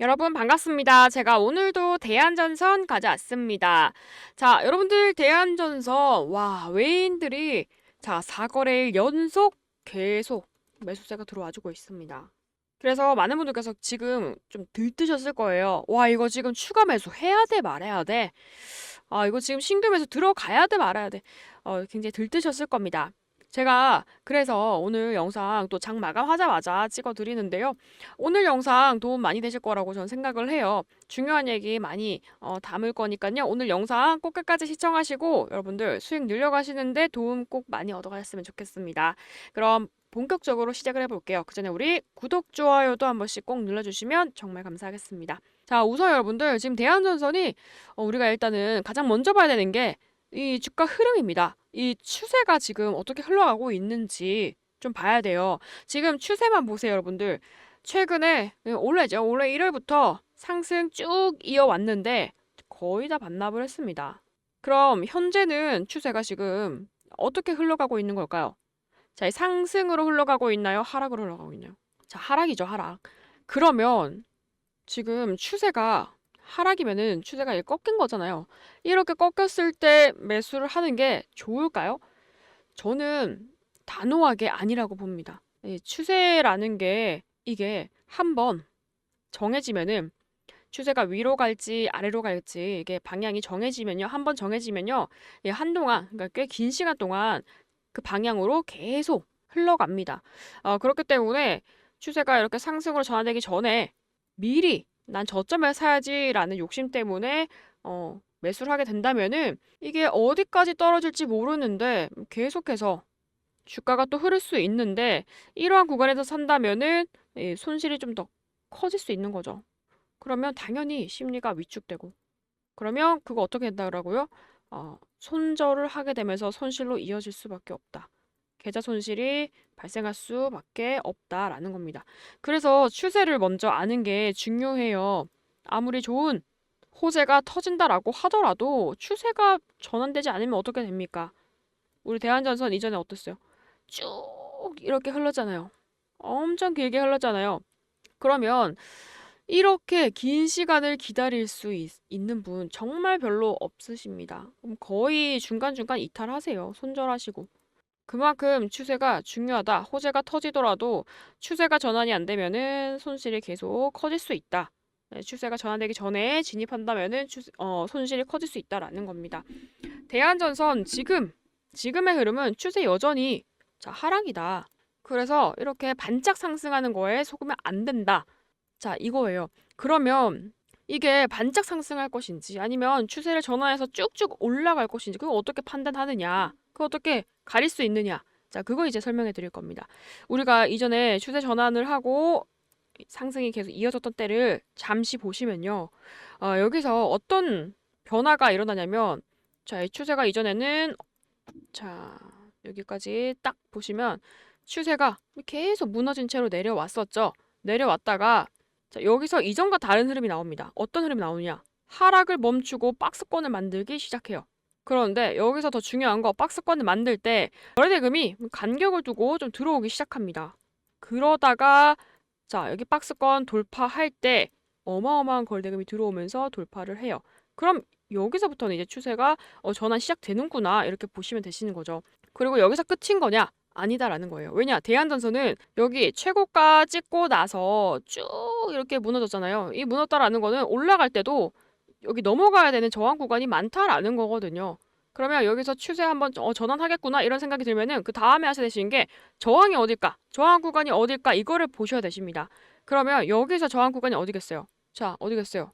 여러분 반갑습니다. 제가 오늘도 대한전선 가져왔습니다. 자, 여러분들 대한전선 와 외인들이 자 4거래일 연속 계속 매수세가 들어와주고 있습니다. 그래서 많은 분들께서 지금 좀 들뜨셨을 거예요. 와 이거 지금 추가 매수 해야 돼 말아야 돼. 아 이거 지금 신규 매수 들어가야 돼 말아야 돼. 어, 굉장히 들뜨셨을 겁니다. 제가 그래서 오늘 영상 또 장 마감하자마자 찍어 드리는데요. 오늘 영상 도움 많이 되실 거라고 저는 생각을 해요. 중요한 얘기 많이 어, 담을 거니까요. 오늘 영상 꼭 끝까지 시청하시고 여러분들 수익 늘려가시는데 도움 꼭 많이 얻어가셨으면 좋겠습니다. 그럼 본격적으로 시작을 해볼게요. 그 전에 우리 구독, 좋아요도 한 번씩 꼭 눌러주시면 정말 감사하겠습니다. 자, 우선 여러분들 지금 대한전선이 어, 우리가 일단은 가장 먼저 봐야 되는 게 이 주가 흐름입니다. 이 추세가 지금 어떻게 흘러가고 있는지 좀 봐야 돼요. 지금 추세만 보세요, 여러분들. 최근에 올해죠. 올해 1월부터 상승 쭉 이어왔는데 거의 다 반납을 했습니다. 그럼 현재는 추세가 지금 어떻게 흘러가고 있는 걸까요? 자, 이 상승으로 흘러가고 있나요? 하락으로 흘러가고 있나요? 자, 하락이죠, 하락. 그러면 지금 추세가 하락이면은 추세가 꺾인 거잖아요. 이렇게 꺾였을 때 매수를 하는 게 좋을까요? 저는 단호하게 아니라고 봅니다. 이 추세라는 게 이게 한번 정해지면은 추세가 위로 갈지 아래로 갈지 이게 방향이 정해지면요. 한 번 정해지면요. 예, 한동안 그러니까 꽤 긴 시간 동안 그 방향으로 계속 흘러갑니다. 어, 그렇기 때문에 추세가 이렇게 상승으로 전환되기 전에 미리 난 저점에 사야지라는 욕심 때문에 어, 매수를 하게 된다면은 이게 어디까지 떨어질지 모르는데 계속해서 주가가 또 흐를 수 있는데 이러한 구간에서 산다면은 이 손실이 좀 더 커질 수 있는 거죠. 그러면 당연히 심리가 위축되고 그러면 그거 어떻게 된다고요? 어, 손절을 하게 되면서 손실로 이어질 수밖에 없다. 계좌 손실이 발생할 수밖에 없다라는 겁니다. 그래서 추세를 먼저 아는 게 중요해요. 아무리 좋은 호재가 터진다라고 하더라도 추세가 전환되지 않으면 어떻게 됩니까? 우리 대한전선 이전에 어땠어요? 쭉 이렇게 흘렀잖아요. 엄청 길게 흘렀잖아요. 그러면 이렇게 긴 시간을 기다릴 수 있, 있는 분 정말 별로 없으십니다. 거의 중간중간 이탈하세요. 손절하시고. 그만큼 추세가 중요하다. 호재가 터지더라도 추세가 전환이 안 되면은 손실이 계속 커질 수 있다. 네, 추세가 전환되기 전에 진입한다면은 추세, 어, 손실이 커질 수 있다라는 겁니다. 대한전선 지금 지금의 흐름은 추세 여전히 자 하락이다. 그래서 이렇게 반짝 상승하는 거에 속으면 안 된다. 자 이거예요. 그러면 이게 반짝 상승할 것인지 아니면 추세를 전환해서 쭉쭉 올라갈 것인지 그걸 어떻게 판단하느냐? 그걸 어떻게 가릴 수 있느냐? 자, 그거 이제 설명해 드릴 겁니다. 우리가 이전에 추세 전환을 하고 상승이 계속 이어졌던 때를 잠시 보시면요. 어, 여기서 어떤 변화가 일어나냐면 자, 이 추세가 이전에는 자, 여기까지 딱 보시면 추세가 계속 무너진 채로 내려왔었죠. 내려왔다가 자, 여기서 이전과 다른 흐름이 나옵니다. 어떤 흐름이 나오느냐? 하락을 멈추고 박스권을 만들기 시작해요. 그런데 여기서 더 중요한 거 박스권을 만들 때 거래대금이 간격을 두고 좀 들어오기 시작합니다. 그러다가 자 여기 박스권 돌파할 때 어마어마한 거래대금이 들어오면서 돌파를 해요. 그럼 여기서부터는 이제 추세가 어, 전환 시작되는구나 이렇게 보시면 되시는 거죠. 그리고 여기서 끝인 거냐? 아니다라는 거예요. 왜냐? 대한전선은 여기 최고가 찍고 나서 쭉 이렇게 무너졌잖아요. 이 무너졌다라는 거는 올라갈 때도 여기 넘어가야 되는 저항 구간이 많다라는 거거든요. 그러면 여기서 추세 한번 어, 전환하겠구나 이런 생각이 들면은 그 다음에 하셔야 되시는 게 저항이 어딜까? 저항 구간이 어딜까? 이거를 보셔야 되십니다. 그러면 여기서 저항 구간이 어디겠어요? 자, 어디겠어요?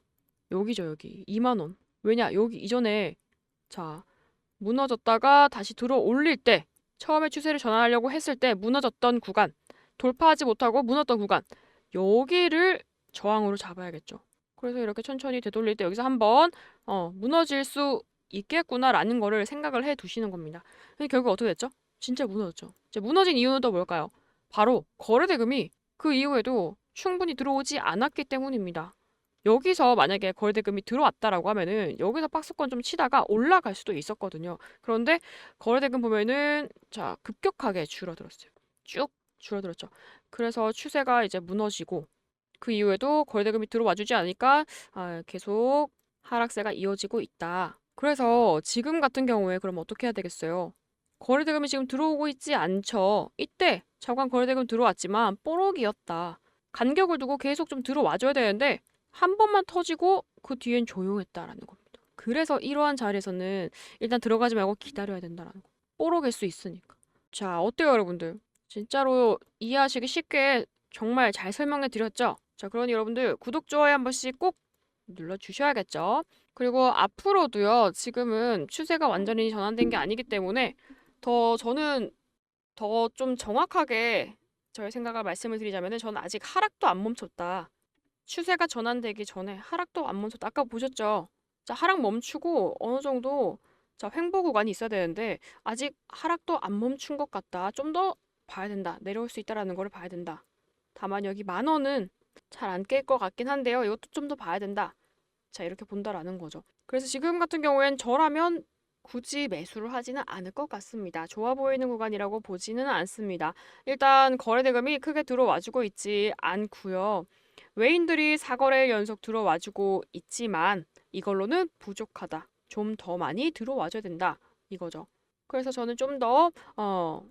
여기죠, 여기. 2만 원. 왜냐? 여기 이전에 자, 무너졌다가 다시 들어 올릴 때 처음에 추세를 전환하려고 했을 때 무너졌던 구간, 돌파하지 못하고 무너졌던 구간, 여기를 저항으로 잡아야겠죠. 그래서 이렇게 천천히 되돌릴 때 여기서 한번 어, 무너질 수 있겠구나라는 거를 생각을 해 두시는 겁니다. 근데 결국 어떻게 됐죠? 진짜 무너졌죠. 이제 무너진 이유는 또 뭘까요? 바로 거래대금이 그 이후에도 충분히 들어오지 않았기 때문입니다. 여기서 만약에 거래대금이 들어왔다라고 하면은 여기서 박스권 좀 치다가 올라갈 수도 있었거든요. 그런데 거래대금 보면은 자 급격하게 줄어들었어요. 쭉 줄어들었죠. 그래서 추세가 이제 무너지고 그 이후에도 거래대금이 들어와주지 않으니까 아, 계속 하락세가 이어지고 있다. 그래서 지금 같은 경우에 그럼 어떻게 해야 되겠어요? 거래대금이 지금 들어오고 있지 않죠. 이때 잠깐 거래대금 들어왔지만 뽀록이었다. 간격을 두고 계속 좀 들어와줘야 되는데 한 번만 터지고 그 뒤엔 조용했다라는 겁니다. 그래서 이러한 자리에서는 일단 들어가지 말고 기다려야 된다라는 거. 뽀록일 수 있으니까. 자, 어때요, 여러분들? 진짜로 이해하시기 쉽게 정말 잘 설명해 드렸죠? 자, 그러니 여러분들 구독, 좋아요 한 번씩 꼭 눌러주셔야겠죠? 그리고 앞으로도요, 지금은 추세가 완전히 전환된 게 아니기 때문에 더 저는 더 좀 정확하게 저의 생각을 말씀을 드리자면은 저는 아직 하락도 안 멈췄다. 추세가 전환되기 전에 하락도 안 멈췄다. 아까 보셨죠? 자, 하락 멈추고 어느 정도 자, 횡보 구간이 있어야 되는데 아직 하락도 안 멈춘 것 같다. 좀 더 봐야 된다. 내려올 수 있다라는 거를 봐야 된다. 다만 여기 만 원은 잘 안 깰 것 같긴 한데요. 이것도 좀 더 봐야 된다. 자, 이렇게 본다라는 거죠. 그래서 지금 같은 경우엔 저라면 굳이 매수를 하지는 않을 것 같습니다. 좋아 보이는 구간이라고 보지는 않습니다. 일단 거래 대금이 크게 들어와주고 있지 않고요. 외인들이 사거래 연속 들어와주고 있지만 이걸로는 부족하다. 좀 더 많이 들어와줘야 된다. 이거죠. 그래서 저는 좀더 어,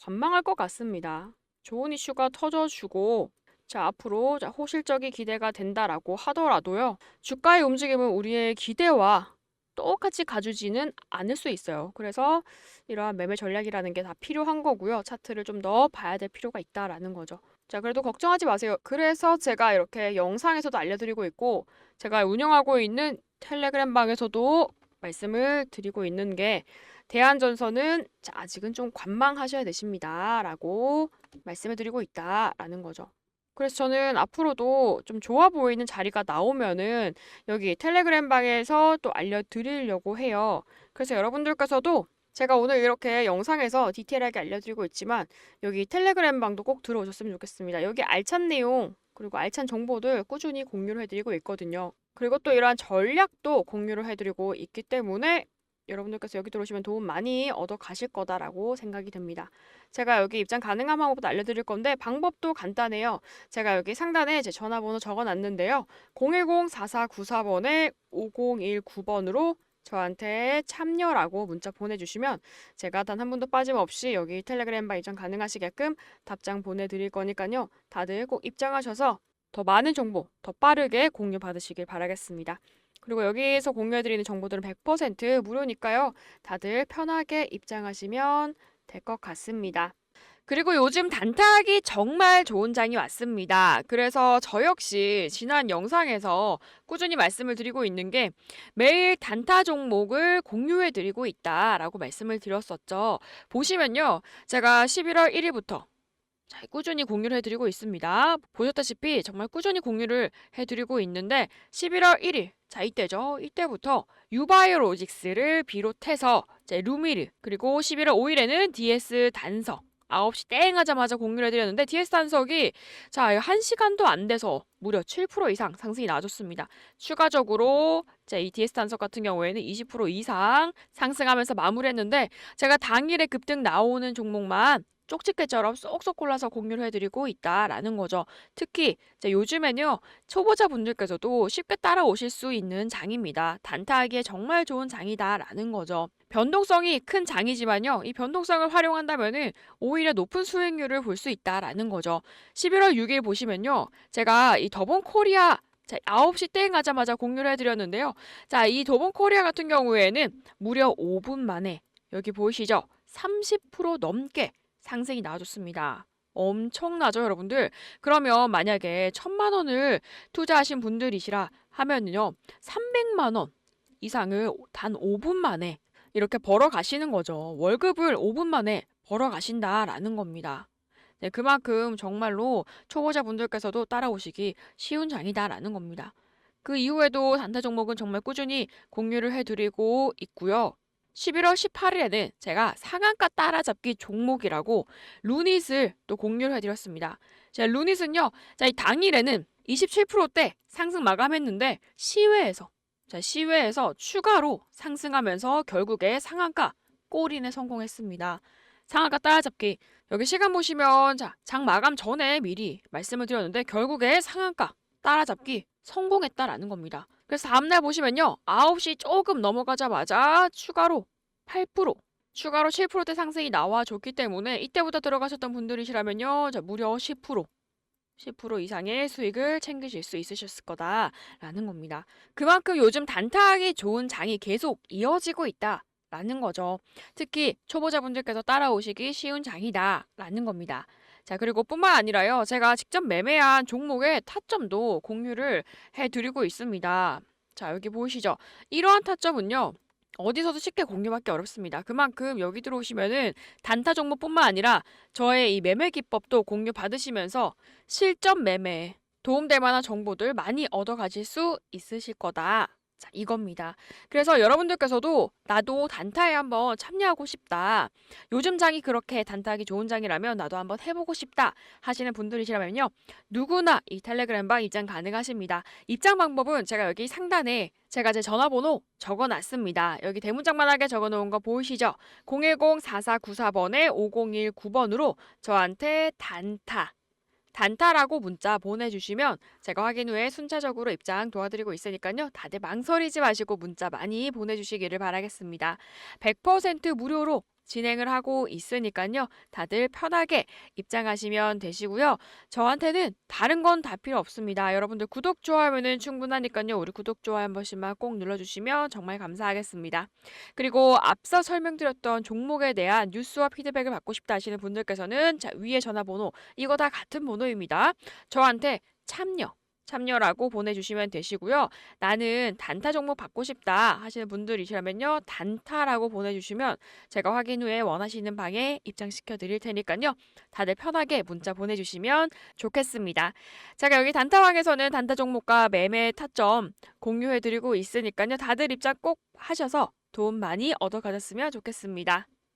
관망할 것 같습니다. 좋은 이슈가 터져주고 자 앞으로 자, 호실적이 기대가 된다라고 하더라도요. 주가의 움직임은 우리의 기대와 똑같이 가주지는 않을 수 있어요. 그래서 이러한 매매 전략이라는 게 다 필요한 거고요. 차트를 좀 더 봐야 될 필요가 있다라는 거죠. 자, 그래도 걱정하지 마세요. 그래서 제가 이렇게 영상에서도 알려드리고 있고, 제가 운영하고 있는 텔레그램 방에서도 말씀을 드리고 있는 게, 대한전선은 자, 아직은 좀 관망하셔야 되십니다. 라고 말씀을 드리고 있다라는 거죠. 그래서 저는 앞으로도 좀 좋아 보이는 자리가 나오면은 여기 텔레그램 방에서 또 알려드리려고 해요. 그래서 여러분들께서도 제가 오늘 이렇게 영상에서 디테일하게 알려드리고 있지만 여기 텔레그램 방도 꼭 들어오셨으면 좋겠습니다. 여기 알찬 내용 그리고 알찬 정보들 꾸준히 공유를 해드리고 있거든요. 그리고 또 이러한 전략도 공유를 해드리고 있기 때문에 여러분들께서 여기 들어오시면 도움 많이 얻어 가실 거다라고 생각이 듭니다. 제가 여기 입장 가능한 방법도 알려드릴 건데 방법도 간단해요. 제가 여기 상단에 제 전화번호 적어 놨는데요. 010-4494번에 5019번으로 저한테 참여라고 문자 보내주시면 제가 단 한 분도 빠짐없이 여기 텔레그램 바 입장 가능하시게끔 답장 보내드릴 거니까요. 다들 꼭 입장하셔서 더 많은 정보 더 빠르게 공유 받으시길 바라겠습니다. 그리고 여기서 공유해드리는 정보들은 100% 무료니까요. 다들 편하게 입장하시면 될 것 같습니다. 그리고 요즘 단타하기 정말 좋은 장이 왔습니다. 그래서 저 역시 지난 영상에서 꾸준히 말씀을 드리고 있는 게 매일 단타 종목을 공유해 드리고 있다라고 말씀을 드렸었죠. 보시면요. 제가 11월 1일부터 자, 꾸준히 공유를 해드리고 있습니다. 보셨다시피 정말 꾸준히 공유를 해드리고 있는데 11월 1일 자 이때죠. 이때부터 유바이오로직스를 비롯해서 이제 루미르 그리고 11월 5일에는 DS 단석 9시 땡 하자마자 공유를 해드렸는데 DS 단석이 자 1시간도 안 돼서 무려 7% 이상 상승이 나와줬습니다. 추가적으로 이 DS 단석 같은 경우에는 20% 이상 상승하면서 마무리했는데 제가 당일에 급등 나오는 종목만 쪽집게처럼 쏙쏙 골라서 공유를 해드리고 있다라는 거죠. 특히 요즘에는요 초보자분들께서도 쉽게 따라오실 수 있는 장입니다. 단타하기에 정말 좋은 장이다라는 거죠. 변동성이 큰 장이지만요 이 변동성을 활용한다면은 오히려 높은 수익률을 볼 수 있다라는 거죠. 11월 6일 보시면요 제가 이 더본 코리아 자, 9시 땡 하자마자 공유를 해드렸는데요. 자, 이 더본 코리아 같은 경우에는 무려 5분 만에 여기 보이시죠? 30% 넘게 상승이 나와줬습니다. 엄청나죠, 여러분들? 그러면 만약에 천만 원을 투자하신 분들이시라 하면요, 300만 원 이상을 단 5분 만에 이렇게 벌어 가시는 거죠. 월급을 5분 만에 벌어 가신다라는 겁니다. 네, 그만큼 정말로 초보자 분들께서도 따라오시기 쉬운 장이다라는 겁니다. 그 이후에도 단타 종목은 정말 꾸준히 공유를 해드리고 있고요. 11월 18일에는 제가 상한가 따라잡기 종목이라고 루닛을 또 공유를 해드렸습니다. 자, 루닛은요, 자, 이 당일에는 27%대 상승 마감했는데 시외에서 자, 시외에서 추가로 상승하면서 결국에 상한가 골인에 성공했습니다. 상한가 따라잡기 여기 시간 보시면 자, 장 마감 전에 미리 말씀을 드렸는데 결국에 상한가 따라잡기 성공했다라는 겁니다. 그래서 다음날 보시면요. 9시 조금 넘어가자마자 추가로 8% 추가로 7%대 상승이 나와줬기 때문에 이때부터 들어가셨던 분들이시라면요. 자, 무려 10% 10% 이상의 수익을 챙기실 수 있으셨을 거다라는 겁니다. 그만큼 요즘 단타하기 좋은 장이 계속 이어지고 있다 라는 거죠. 특히 초보자분들께서 따라오시기 쉬운 장이다 라는 겁니다. 자, 그리고 뿐만 아니라요. 제가 직접 매매한 종목의 타점도 공유를 해 드리고 있습니다. 자, 여기 보이시죠? 이러한 타점은요. 어디서도 쉽게 공유받기 어렵습니다. 그만큼 여기 들어오시면은 단타 종목뿐만 아니라 저의 이 매매 기법도 공유 받으시면서 실전 매매에 도움될 만한 정보들 많이 얻어 가실 수 있으실 거다. 자, 이겁니다. 그래서 여러분들께서도 나도 단타에 한번 참여하고 싶다. 요즘 장이 그렇게 단타하기 좋은 장이라면 나도 한번 해보고 싶다 하시는 분들이시라면요. 누구나 이 텔레그램방 입장 가능하십니다. 입장 방법은 제가 여기 상단에 제가 제 전화번호 적어놨습니다. 여기 대문짝만하게 적어놓은 거 보이시죠? 010-4494번에 5019번으로 저한테 단타 단타라고 문자 보내주시면 제가 확인 후에 순차적으로 입장 도와드리고 있으니까요. 다들 망설이지 마시고 문자 많이 보내주시기를 바라겠습니다. 100% 무료로 진행을 하고 있으니까요. 다들 편하게 입장하시면 되시고요. 저한테는 다른 건 다 필요 없습니다. 여러분들 구독, 좋아요면 충분하니까요. 우리 구독, 좋아요 한 번씩만 꼭 눌러주시면 정말 감사하겠습니다. 그리고 앞서 설명드렸던 종목에 대한 뉴스와 피드백을 받고 싶다 하시는 분들께서는 자, 위에 전화번호 이거 다 같은 번호입니다. 저한테 참여 참여라고 보내주시면 되시고요. 나는 단타 종목 받고 싶다 하시는 분들이시라면요. 단타라고 보내주시면 제가 확인 후에 원하시는 방에 입장시켜 드릴 테니까요. 다들 편하게 문자 보내주시면 좋겠습니다. 제가 여기 단타방에서는 단타 종목과 매매 타점 공유해 드리고 있으니까요. 다들 입장 꼭 하셔서 도움 많이 얻어 가셨으면 좋겠습니다.